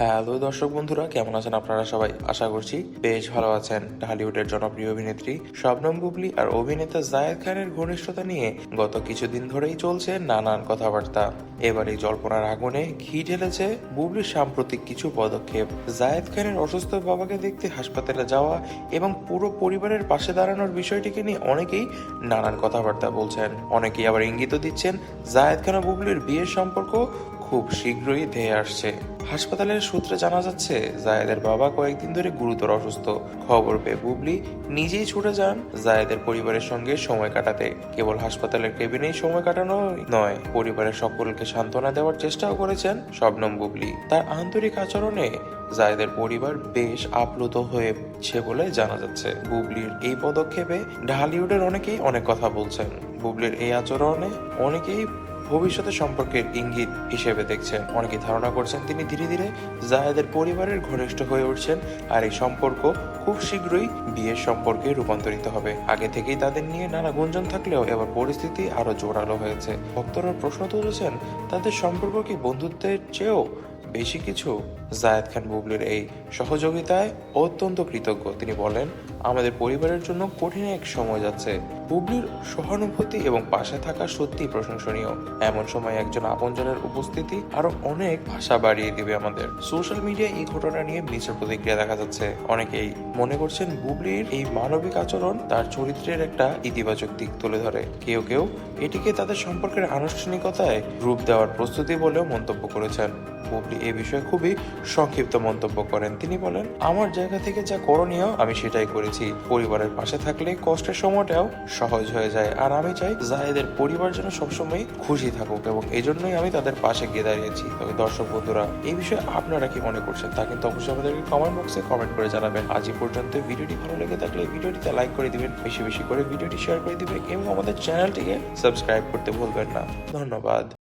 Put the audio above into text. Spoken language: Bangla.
হ্যালো দর্শক বন্ধুরা, কেমন আছেন আপনারা সবাই? আশা করছি বেশ ভালো আছেন। ঢালিউডের জনপ্রিয় অভিনেত্রী শবনম বুবলি আর অভিনেতা জায়েদ খানের ঘনিষ্ঠতা নিয়ে গত কিছুদিন ধরেই চলছে নানান কথাবার্তা। এবার এই জল্পনার আগুনে ঘি ঢেলেছে বুবলির সাম্প্রতিক কিছু পদক্ষেপ। জায়েদ খানের অসুস্থ বাবাকে দেখতে হাসপাতালে যাওয়া এবং পুরো পরিবারের পাশে দাঁড়ানোর বিষয়টিকে নিয়ে অনেকেই নানান কথাবার্তা বলছেন। অনেকেই আবার ইঙ্গিত দিচ্ছেন, জায়েদ খান ও বুবলির বিয়ের সম্পর্ক খুব শীঘ্রই ধেয়ে আসছে। হাসপাতালের সূত্রে জানা যাচ্ছে, জায়েদের বাবা কয়েকদিন ধরে গুরুতর অসুস্থ। খবর পেয়ে বুবলি নিজেই ছুটে যান জায়েদের পরিবারের সঙ্গে সময় কাটাতে। কেবল হাসপাতালের কেবিনেই সময় কাটানো নয়, পরিবারের সকলকে সান্ত্বনা দেওয়ার চেষ্টাও করেছেন শবনম বুবলি। তার আন্তরিক আচরণে জায়েদের পরিবার বেশ আপ্লুত হয়েছে বলে জানা যাচ্ছে। বুবলির এই পদক্ষেপে ঢালিউডের অনেকেই অনেক কথা বলছেন। বুবলির এই আচরণে অনেকেই ভবিষ্যতে সম্পর্কের ইঙ্গিত হিসেবে দেখছেন। অনেকে ধারণা করছেন তিনি ধীরে ধীরে জাহেদের পরিবারের ঘনিষ্ঠ হয়ে উঠছেন আর এই সম্পর্ক খুব শীঘ্রই বিয়ের সম্পর্কে রূপান্তরিত হবে। আগে থেকেই তাদের নিয়ে নানা গুঞ্জন থাকলেও এবার পরিস্থিতি আরও জোরালো হয়েছে। ভক্তরা প্রশ্ন তুলেছেন, তাদের সম্পর্ক কি বন্ধুত্বের চেয়েও বেশি কিছু? জায়েদ খান বুবলির এই সহযোগিতায় অত্যন্ত কৃতজ্ঞ। তিনি বলেন, আমাদের পরিবারের জন্য কঠিন এক সময় যাচ্ছে। বুবলির সহানুভূতি এবং পাশে থাকা সত্যি প্রশংসনীয়। এমন সময় একজন আপনজনের উপস্থিতি আরও অনেক ভাষা বাড়িয়ে দিবে আমাদের। সোশ্যাল মিডিয়ায় এই ঘটনা নিয়ে মিশ্র প্রতিক্রিয়া দেখা যাচ্ছে। অনেকেই মনে করছেন বুবলির এই মানবিক আচরণ তার চরিত্রের একটা ইতিবাচক দিক তুলে ধরে। কেউ কেউ এটিকে তাদের সম্পর্কের আনুষ্ঠানিকতায় রূপ দেওয়ার প্রস্তুতি বলেও মন্তব্য করেছেন। বুবলি এ বিষয়ে খুবই সংক্ষিপ্ত মন্তব্য করেন। তিনি বলেন, আমার জায়গা থেকে যা করণীয়, আমি সেটাই করেছি। পরিবারের পাশে থাকলে কষ্টের সময়টাও সহজ হয়ে যায়। আর আমি চাই জায়েদের পরিবার যেন সবসময় খুশি থাকুক এবং এই জন্যই আমি তাদের পাশে গিয়ে দাঁড়িয়েছি। তবে দর্শক বন্ধুরা, এই বিষয়ে আপনারা কি মনে করছেন? তা কিন্তু অবশ্যই আমাদেরকে কমেন্ট বক্সে কমেন্ট করে জানাবেন। আজ এই পর্যন্ত ভিডিওটি ভালো লেগে থাকলে ভিডিওটিতে লাইক করে দিবেন। বেশি বেশি করে ভিডিওটি শেয়ার করে দিবেন এবং আমাদের চ্যানেলটিকে সাবস্ক্রাইব করতে ভুলবেন না। ধন্যবাদ।